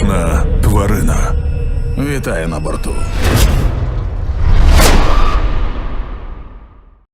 Небезпечна тварина. Вітаю на борту.